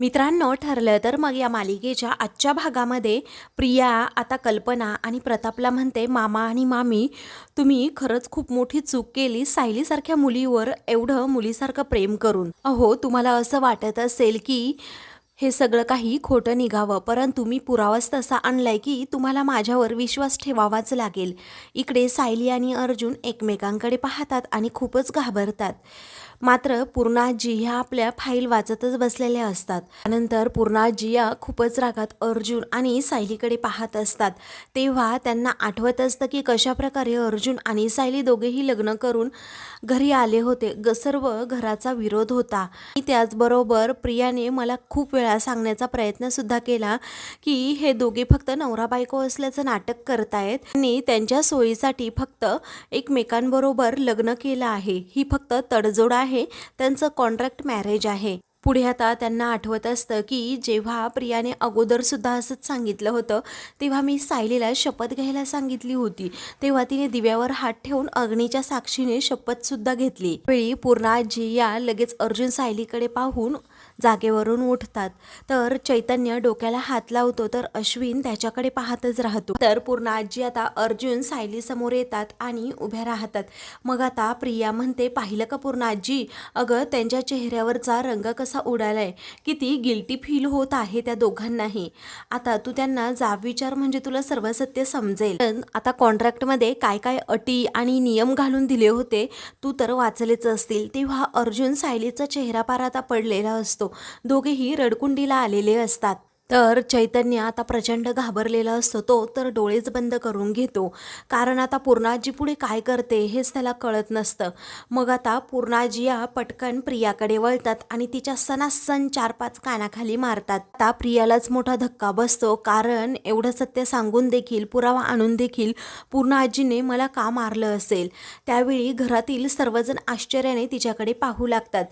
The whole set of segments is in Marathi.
मित्रांनो ठरलं तर मग या मालिकेच्या आजच्या भागामध्ये प्रिया आता कल्पना आणि प्रतापला म्हणते मामा आणि मामी तुम्ही खरंच खूप मोठी चूक केली सायलीसारख्या मुलीवर एवढं मुलीसारखं प्रेम करून. अहो तुम्हाला असं वाटत असेल की हे सगळं काही खोटं निघावं परंतु मी पुरावाच तसा आणलाय की तुम्हाला माझ्यावर विश्वास ठेवावाच लागेल. इकडे सायली आणि अर्जुन एकमेकांकडे पाहतात आणि खूपच घाबरतात. मात्र पूर्णाजी ह्या आपल्या फाईल वाचतच बसलेल्या असतात. त्यानंतर पूर्णाजी या खूपच रागात अर्जुन आणि सायलीकडे पाहत असतात. तेव्हा त्यांना आठवत असतं की कशाप्रकारे अर्जुन आणि सायली दोघेही लग्न करून घरी आले होते. ग सर्व घराचा विरोध होता. त्याचबरोबर प्रियाने मला खूप वेळा सांगण्याचा प्रयत्न सुद्धा केला की हे दोघे फक्त नवरा बायको असल्याचं नाटक करतायत. आणि त्यांच्या सोयीसाठी फक्त एकमेकांबरोबर लग्न केलं आहे. ही फक्त तडजोड आहे. त्यांचं कॉन्ट्रॅक्ट मॅरेज आहे. पुढे आता त्यांना आठवत असतं की जेव्हा प्रियाने अगोदर सुद्धा असंच सांगितलं होतं तेव्हा मी सायलीला शपथ घ्यायला सांगितली होती. तेव्हा तिने दिव्यावर हात ठेवून अग्नीच्या साक्षीने शपथसुद्धा घेतली. वेळी पूर्णाजी या लगेच अर्जुन सायलीकडे पाहून जागेवरून उठतात. तर चैतन्य डोक्याला हात लावतो तर अश्विन त्याच्याकडे पाहतच राहतो. तर पूर्ण आजी आता अर्जुन सायली समोर येतात आणि उभ्या राहतात. मग आता प्रिया म्हणते पाहिलं का पूर्ण आजी? अगं त्यांच्या चेहऱ्यावरचा रंग कसा उडालाय? किती गिल्टी फील होत आहे त्या दोघांनाही. आता तू त्यांना जाब विचार म्हणजे तुला सर्व सत्य समजेल. पण आता कॉन्ट्रॅक्टमध्ये काय काय अटी आणि नियम घालून दिले होते तू तर वाचलेच असतील. तेव्हा अर्जुन सायलीचा चेहरा पार आता पडलेला असतो. दोघेही रडकुंडीला आलेले असतात. तर चैतन्य आता प्रचंड घाबरलेला असतो. तो तर डोळेच बंद करून घेतो. कारण आता पूर्णाजी पुढे काय करते हेच त्याला कळत नसतं. मग आता पूर्णाजी या पटकन प्रियाकडे वळतात आणि तिच्या सणासण चार पाच कानाखाली मारतात. आता प्रियालाच मोठा धक्का बसतो. कारण एवढं सत्य सांगून देखील पुरावा आणून देखील पूर्णाजीने मला का मारलं असेल? त्यावेळी घरातील सर्वजण आश्चर्याने तिच्याकडे पाहू लागतात.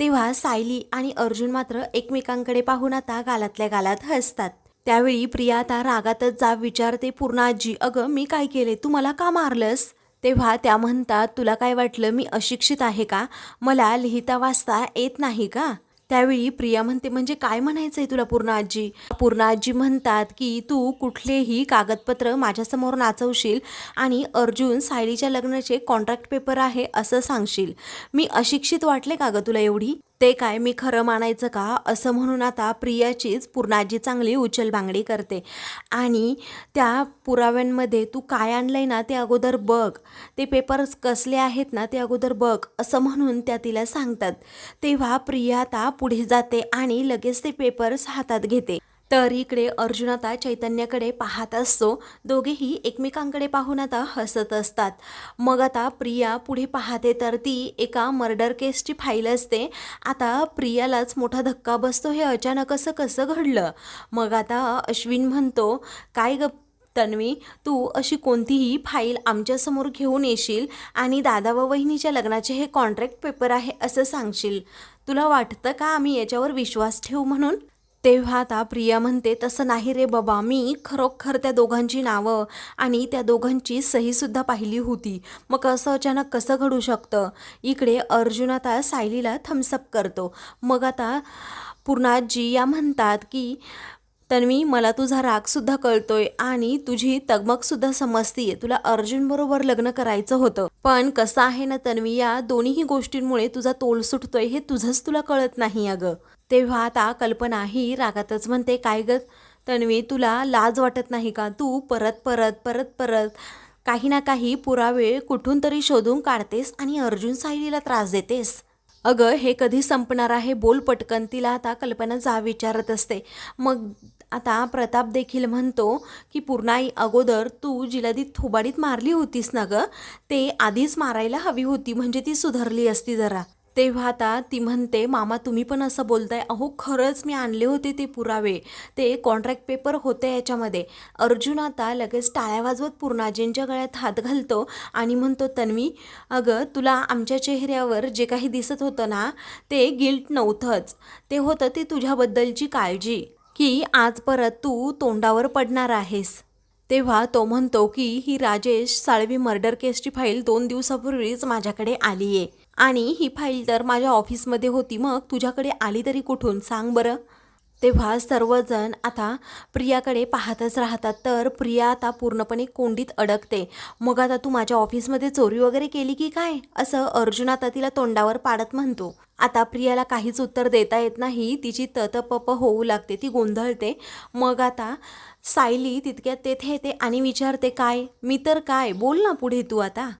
तेव्हा सायली आणि अर्जुन मात्र एकमेकांकडे पाहून आता गालातल्या गालात हसतात. त्यावेळी प्रिया आता रागातच जाब विचारते पूर्ण आजी अगं मी काय केले? तू मला का मारलंस? तेव्हा त्या म्हणतात तुला काय वाटलं? मी अशिक्षित आहे का? मला लिहिता वाचता येत नाही का? त्यावेळी प्रिया म्हणते म्हणजे काय म्हणायचं आहे तुला पूर्ण आजी? पूर्ण आजी म्हणतात की तू कुठलेही कागदपत्र माझ्यासमोर नाचवशील आणि अर्जुन सायलीच्या लग्नाचे कॉन्ट्रॅक्ट पेपर आहे असं सांगशील. मी अशिक्षित वाटले का गं तुला एवढी? ते काय मी खरं मानायचं का? असं म्हणून आता प्रियाचीच पूर्णाजी चांगली उचलबांगडी करते. आणि त्या पुराव्यांमध्ये तू काय आणलं आहे ना ते अगोदर बघ. ते पेपर्स कसले आहेत ना ते अगोदर बघ. असं म्हणून त्या तिला सांगतात. तेव्हा प्रिया आता पुढे जाते आणि लगेच ते पेपर्स हातात घेते. तर इकडे अर्जुन आता चैतन्याकडे पाहत असतो. दोघेही एकमेकांकडे पाहून आता हसत असतात. मग आता प्रिया पुढे पाहते तर ती एका मर्डर केसची फाईल असते. आता प्रियालाच मोठा धक्का बसतो. हे अचानक असं कसं घडलं? मग आता अश्विन म्हणतो काय ग तन्वी तू अशी कोणतीही फाईल आमच्यासमोर घेऊन येशील आणि दादा व वहिनीच्या लग्नाचे हे कॉन्ट्रॅक्ट पेपर आहे असं सांगशील. तुला वाटतं का आम्ही याच्यावर विश्वास ठेवू म्हणून? तेव्हा आता प्रिया म्हणते तसं नाही रे बाबा मी खरोखर त्या दोघांची नावं आणि त्या दोघांची सहीसुद्धा पाहिली होती. मग असं अचानक कसं घडू शकतं? इकडे अर्जुन आता सायलीला थम्सअप करतो. मग आता पूर्णाजी या म्हणतात की तन्वी मला तुझा रागसुद्धा कळतोय आणि तुझी तगमगसुद्धा समजतीये. तुला अर्जुन बरोबर लग्न करायचं होतं. पण कसं आहे ना तन्वी या दोन्हीही गोष्टींमुळे तुझा तोल सुटतोय हे तुझंच तुला कळत नाही अगं. तेव्हा आता कल्पना ही रागातच म्हणते काय ग? तन्वी तुला लाज वाटत नाही का? तू परत परत परत परत काही ना काही पुरावे कुठून तरी शोधून काढतेस आणि अर्जुन सायलीला त्रास देतेस. अगं हे कधी संपणार आहे? बोल पटकन. तिला आता कल्पना जा विचारत असते. मग आता प्रताप देखील म्हणतो की पूर्णाई अगोदर तू जिला ती थोबाडीत मारली होतीस ना गं? ते आधीच मारायला हवी होती. म्हणजे ती सुधारली असती जरा. तेव्हा आता ती म्हणते मामा तुम्ही पण असं बोलताय. अहो खरंच मी आणले होते ते पुरावे. ते कॉन्ट्रॅक्ट पेपर होते याच्यामध्ये. अर्जुन आता लगेच टाळ्या वाजवत पूर्णाजींच्या गळ्यात हात घालतो आणि म्हणतो तन्वी अगं तुला आमच्या चेहऱ्यावर जे काही दिसत होतं ना ते गिल्ट नव्हतंच. ते होतं ते तुझ्याबद्दलची काळजी की आज परत तू तोंडावर पडणार आहेस. तेव्हा तो म्हणतो की ही राजेश साळवी मर्डर केसची फाईल दोन दिवसापूर्वीच माझ्याकडे आली आहे आणि ही फाईल तर माझ्या ऑफिसमध्ये होती मग तुझ्याकडे आली तरी कुठून? सांग बरं. तेव्हा सर्वजण आता प्रियाकडे पाहतच राहतात. तर प्रिया आता पूर्णपणे कोंडीत अडकते. मग आता तू माझ्या ऑफिसमध्ये चोरी वगैरे केली की काय? असं अर्जुन आता तिला तोंडावर पाडत म्हणतो. आता प्रियाला काहीच उत्तर देता येत नाही. तिची ततपप होऊ लागते. ती गोंधळते. मग आता सायली तितक्यात तेथे येते आणि विचारते काय? मी तर काय? बोल ना पुढे तू आता.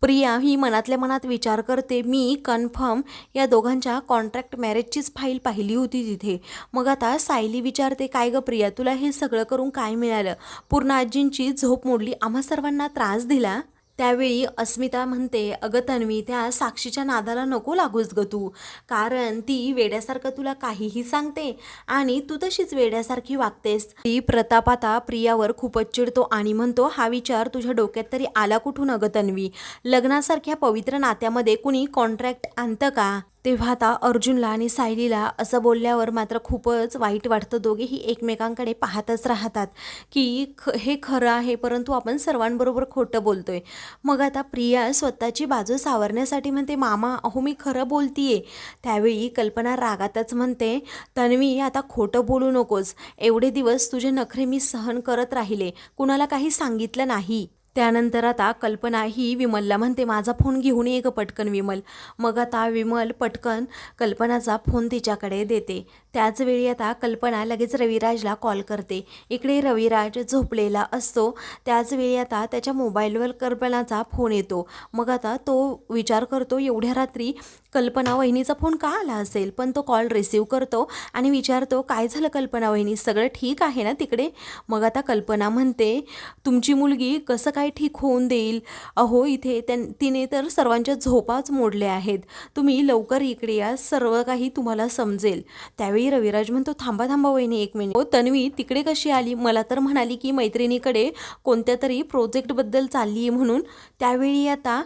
प्रिया ही मनातल्या मनात विचार करते मी कन्फर्म या दोघांच्या कॉन्ट्रॅक्ट मॅरेजचीच फाईल पाहिली होती तिथे. मग आता सायली विचारते काय गं प्रिया तुला हे सगळं करून काय मिळालं? पूर्ण आजींची झोप मोडली आम्हा सर्वांना त्रास दिला? त्यावेळी अस्मिता म्हणते अगं तन्वी त्या साक्षीच्या नादाला नको लागूस ग तू. कारण ती वेड्यासारखं तुला काहीही सांगते आणि तू तशीच वेड्यासारखी वागतेस. ती प्रताप आता प्रियावर खूपच चिडतो आणि म्हणतो हा विचार तुझ्या डोक्यात तरी आला कुठून अगं तन्वी? लग्नासारख्या पवित्र नात्यामध्ये कुणी कॉन्ट्रॅक्ट आणतं का? तेव्हा आता अर्जुनला आणि सायलीला असं बोलल्यावर मात्र खूपच वाईट वाटतं. दोघेही एकमेकांकडे पाहतच राहतात की ख हे खरं आहे परंतु आपण सर्वांबरोबर खोटं बोलतोय. मग आता प्रिया स्वतःची बाजू सावरण्यासाठी म्हणते मामा अहो मी खरं बोलतीये. त्यावेळी कल्पना रागातच म्हणते तन्वी आता खोटं बोलू नकोस. एवढे दिवस तुझे नखरे मी सहन करत राहिले. कुणाला काही सांगितलं नाही. त्यानंतर आता कल्पना ही विमलला म्हणते माझा फोन घेऊन ये ग पटकन विमल. मग आता विमल पटकन कल्पनाचा फोन तिच्याकडे देते. त्याचवेळी आता कल्पना लगेच रविराजला कॉल करते. इकडे रविराज झोपलेला असतो. त्याचवेळी आता त्याच्या मोबाईलवर कल्पनाचा फोन येतो. मग आता तो विचार करतो एवढ्या रात्री कल्पना वहिनीचा फोन का आला असेल? पण तो कॉल रिसीव करतो आणि विचारतो काय झालं कल्पना वहिनी? सगळं ठीक आहे ना तिकडे? मग आता कल्पना म्हणते तुमची मुलगी कसं काय ठीक होऊन देईल? अहो इथे त्यां तिने तर सर्वांच्या झोपाच मोडल्या आहेत. तुम्ही लवकर इकडे या सर्व काही तुम्हाला समजेल. त्यावेळी रविराज म्हणतो थांबा थांबा वहिनी एक मिनिट. हो तन्वी तिकडे कशी आली? मला तर म्हणाली की मैत्रिणीकडे कोणत्या तरी प्रोजेक्टबद्दल चालली आहे म्हणून. त्यावेळी आता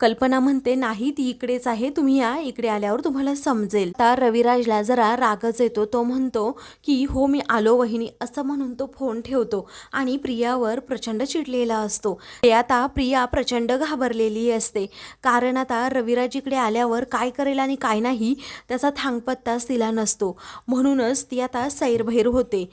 कल्पना म्हणते नाही ती इकडेच आहे तुम्ही या इकडे आल्यावर तुम्हाला समजेल. तर रविराजला जरा रागच येतो तो म्हणतो की हो मी आलो वहिनी असं म्हणून तो फोन ठेवतो आणि प्रियावर प्रचंड चिडलेला असतो. ते आता प्रिया प्रचंड घाबरलेली असते. कारण आता रविराज इकडे आल्यावर काय करेल आणि काय नाही त्याचा थांगपत्ताच तिला नसतो. म्हणूनच ती आता सैरभैर होते.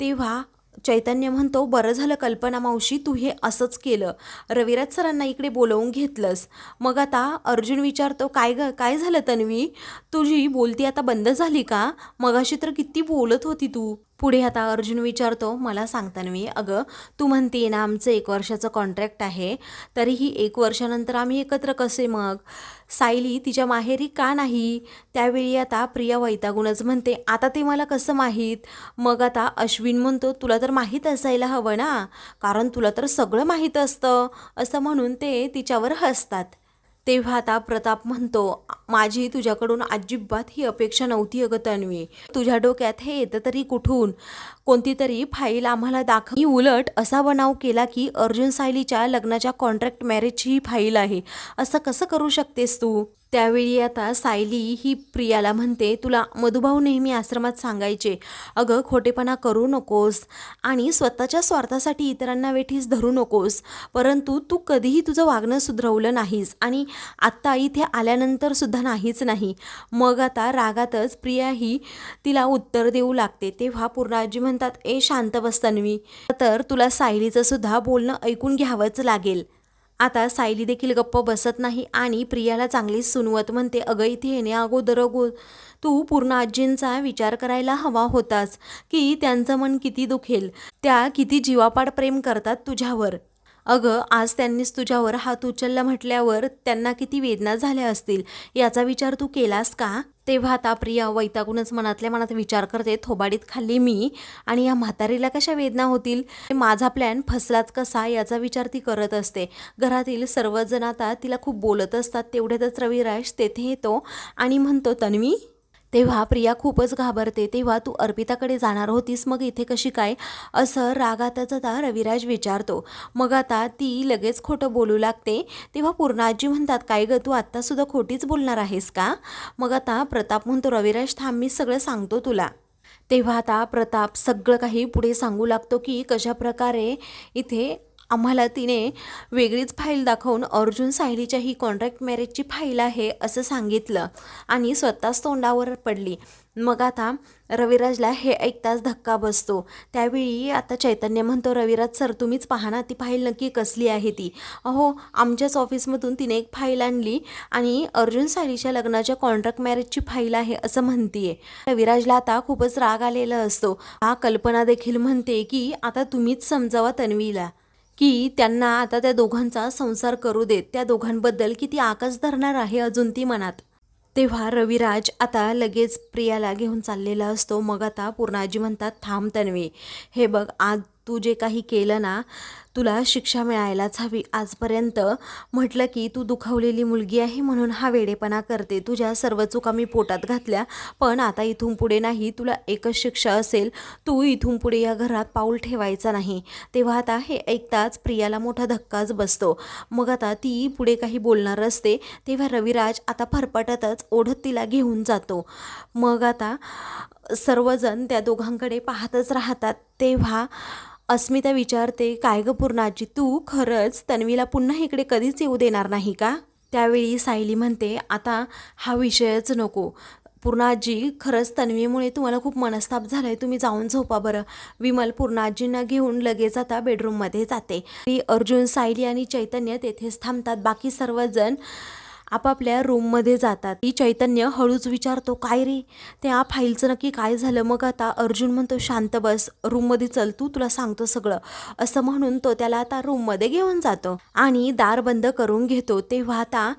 तेव्हा चैतन्य म्हणतो बरं झालं कल्पना मावशी तू हे असंच केलं. रविराज सरांना इकडे बोलवून घेतलंस. मग आता अर्जुन विचारतो काय ग काय झालं तन्वी? तुझी बोलती आता बंद झाली का? मगाशी तर किती बोलत होती तू. पुढे आता अर्जुन विचारतो मला सांगताना मी अगं तू म्हणते ना आमचं एक वर्षाचं कॉन्ट्रॅक्ट आहे तरीही एक वर्षानंतर आम्ही एकत्र कसे मग? सायली तिच्या माहेरी का नाही? त्यावेळी आता प्रिया वैतागूनच म्हणते आता ते मला कसं माहीत? मग आता अश्विन म्हणतो तुला तर माहीत असायला हवं ना? कारण तुला तर सगळं माहीत असतं असं म्हणून ते तिच्यावर हसतात. तेव्हा आता प्रताप म्हणतो माझी तुझ्याकडून अजिबात ही अपेक्षा नव्हती अगं तन्वी. तुझ्या डोक्यात हे येतं तरी कुठून? कोणती तरी फाईल आम्हाला दाखव. मी उलट असा बनाव केला की अर्जुन सायलीच्या लग्नाच्या कॉन्ट्रॅक्ट मॅरेजची ही फाईल आहे. असं कसं करू शकतेस तू? त्यावेळी आता सायली ही प्रियाला म्हणते तुला मधुभाऊ नेहमी आश्रमात सांगायचे. अगं खोटेपणा करू नकोस आणि स्वतःच्या स्वार्थासाठी इतरांना वेठीस धरू नकोस. परंतु तू कधीही तुझं वागणं सुधरवलं नाहीस आणि आत्ता इथे आल्यानंतर सुद्धा नाहीच नाही. मग आता रागातच प्रिया ही तिला उत्तर देऊ लागते. तेव्हा पूर्णाजी म्हणतात ए शांत बस तन्वी. तर तुला सायलीचं सुद्धा बोलणं ऐकून घ्यावंच लागेल. आता सायली देखील गप्प बसत नाही आणि प्रियाला चांगलीच सुनवत म्हणते अगं इथे येणे अगोदर अगो तू पूर्ण आजींचा विचार करायला हवा होतास की त्यांचं मन किती दुखेल त्या किती जीवापाड प्रेम करतात तुझ्यावर. अगं आज त्यांनीच तुझ्यावर हात उचलला म्हटल्यावर त्यांना किती वेदना झाल्या असतील. याचा विचार तू केलास का? तेव्हा आता प्रिया वैतागूनच मनातल्या मनात विचार करते थोबाडीत खाल्ली मी. आणि या म्हातारीला कशा वेदना होतील? माझा प्लॅन फसलाच कसा? याचा विचार ती करत असते. घरातील सर्वजण आता तिला खूप बोलत असतात. तेवढ्यातच रविराज तेथे येतो आणि म्हणतो तन्वी तेव्हा प्रिया खूपच घाबरते. तेव्हा तू अर्पिताकडे जाणार होतीस मग इथे कशी काय? असं रागातच आता रविराज विचारतो. मग आता ती लगेच खोटं बोलू लागते. तेव्हा पूर्णाजी म्हणतात काय ग तू आत्तासुद्धा खोटीच बोलणार आहेस का? मग आता प्रताप म्हणतो रविराज थांब मी सगळं सांगतो तुला. तेव्हा आता प्रताप सगळं काही पुढे सांगू लागतो की कशाप्रकारे इथे आम्हाला तिने वेगळीच फाईल दाखवून अर्जुन सायलीच्या ही कॉन्ट्रॅक्ट मॅरेजची फाईल आहे असं सांगितलं. आणि स्वतःच तोंडावर पडली. मग आता रविराजला हे ऐकताच धक्का बसतो. त्यावेळी आता चैतन्य म्हणतो रविराज सर तुम्हीच पहा ना ती फाईल नक्की कसली आहे ती. अहो आमच्याच ऑफिसमधून तिने एक फाईल आणली आणि अर्जुन सायलीच्या लग्नाच्या कॉन्ट्रॅक्ट मॅरेजची फाईल आहे असं म्हणतीये. रविराजला आता खूपच राग आलेला असतो. हा कल्पना देखील म्हणते की आता तुम्हीच समजावा तन्वीला. की त्यांना आता त्या दोघांचा संसार करू देत. त्या दोघांबद्दल किती आकाश धरणार आहे अजून ती मनात. तेव्हा रविराज आता लगेच प्रियाला घेऊन चाललेला असतो. मग आता पूर्णाजी म्हणतात थांब तन्वी. हे बघ आज तू जे काही केलं ना तुला शिक्षा मिळायलाच हवी. आजपर्यंत म्हटलं की तू दुखावलेली मुलगी आहे म्हणून हा वेडेपणा करते. तुझ्या सर्व चुका मी पोटात घातल्या. पण आता इथून पुढे नाही तुला एकच शिक्षा असेल तू इथून पुढे या घरात पाऊल ठेवायचा नाही. तेव्हा आता हे ऐकताच प्रियाला मोठा धक्काच बसतो. मग आता ती पुढे काही बोलणार असते तेव्हा रविराज आता फरफटतच ओढत तिला घेऊन जातो. मग आता सर्वजण त्या दोघांकडे पाहतच राहतात. तेव्हा अस्मिता विचारते काय गं पूर्णाजी तू खरंच तन्वीला पुन्हा इकडे कधीच येऊ देणार नाही का? त्यावेळी सायली म्हणते आता हा विषयच नको. पूर्णाजी खरंच तन्वीमुळे तुम्हाला खूप मनस्ताप झाला आहे तुम्ही जाऊन झोपा बरं. विमल पूर्णाजींना घेऊन लगेच आता बेडरूममध्ये जाते. ती अर्जुन सायली आणि चैतन्य तेथेच थांबतात. बाकी सर्वजण आपापल्या रूममध्ये जातात. ती चैतन्य हळूच विचारतो काय रे? त्या फाईलचं नक्की काय झालं? मग आता अर्जुन म्हणतो शांत बस रूममध्ये चल तू तुला सांगतो सगळं. असं म्हणून तो त्याला आता रूममध्ये घेऊन जातो आणि दार बंद करून घेतो. तेव्हा आता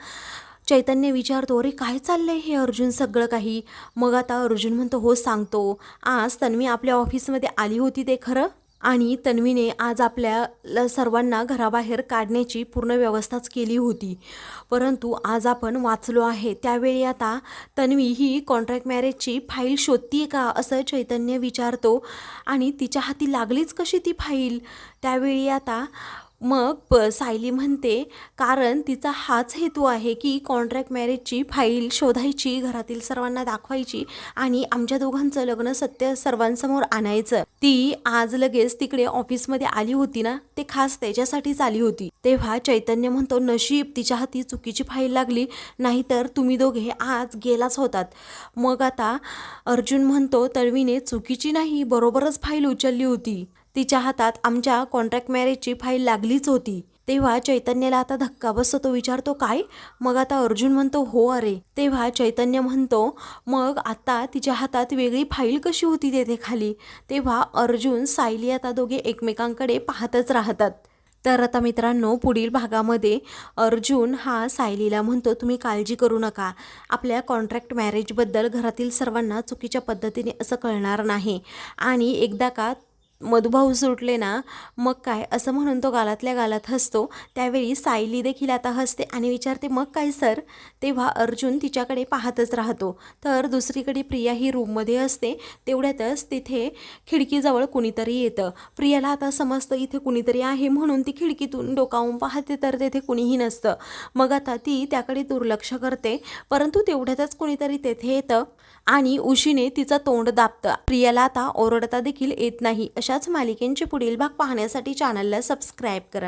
चैतन्य विचारतो अरे काय चाललंय हे अर्जुन सगळं काही? मग आता अर्जुन म्हणतो हो सांगतो. आज तन्वी आपल्या ऑफिसमध्ये आली होती ते खरं? आणि तन्वीने आज आपल्या सर्वांना घराबाहेर काढण्याची पूर्ण व्यवस्थाच केली होती. परंतु आज आपण वाचलो आहे त्यावेळी आता तन्वी ही कॉन्ट्रॅक्ट मॅरेजची फाईल शोधतीये का असं चैतन्य विचारतो आणि तिच्या हाती लागलीच कशी ती फाईल त्यावेळी आता मग प सायली म्हणते कारण तिचा हाच हेतू आहे की कॉन्ट्रॅक्ट मॅरेजची फाईल शोधायची घरातील सर्वांना दाखवायची आणि आमच्या दोघांचं लग्न सत्य सर्वांसमोर आणायचं. ती आज लगेच तिकडे ऑफिसमध्ये आली होती ना ते खास त्याच्यासाठीच आली होती. तेव्हा चैतन्य म्हणतो नशीब तिच्या हाती चुकीची फाईल लागली नाहीतर तुम्ही दोघे आज गेलाच होतात. मग आता अर्जुन म्हणतो तळवीने चुकीची नाही बरोबरच फाईल उचलली होती. तिच्या हातात आमच्या कॉन्ट्रॅक्ट मॅरेजची फाईल लागलीच होती. तेव्हा चैतन्याला आता धक्का बसतो तो विचारतो काय? मग आता अर्जुन म्हणतो हो अरे. तेव्हा चैतन्य म्हणतो मग आता तिच्या हातात वेगळी फाईल कशी होती तेथे खाली? तेव्हा अर्जुन सायली आता दोघे एकमेकांकडे पाहतच राहतात. तर आता मित्रांनो पुढील भागामध्ये अर्जुन हा सायलीला म्हणतो तुम्ही काळजी करू नका. आपल्या कॉन्ट्रॅक्ट मॅरेजबद्दल घरातील सर्वांना चुकीच्या पद्धतीने असं कळणार नाही. आणि एकदा का मधुभाऊ सुटले ना मग काय? असं म्हणून तो गालातल्या गालात हसतो. त्यावेळी सायली देखील आता हसते आणि विचारते मग काय सर? तेव्हा अर्जुन तिच्याकडे पाहतच राहतो. तर दुसरीकडे प्रिया ही रूममध्ये असते. तेवढ्यातच तिथे खिडकीजवळ कुणीतरी येतं. प्रियाला आता समजतं इथे कुणीतरी आहे म्हणून ती खिडकीतून डोकावून पाहते तर तेथे कुणीही नसतं. मग आता ती त्याकडे दुर्लक्ष करते. परंतु तेवढ्यातच कुणीतरी तेथे येतं. आणि उशीने तिचं तोंड दाबतं. प्रियाला आता ओरडता देखील येत नाही. अशाच मालिकेंचे पुढील भाग पाहण्यासाठी चॅनलला सबस्क्राईब करा.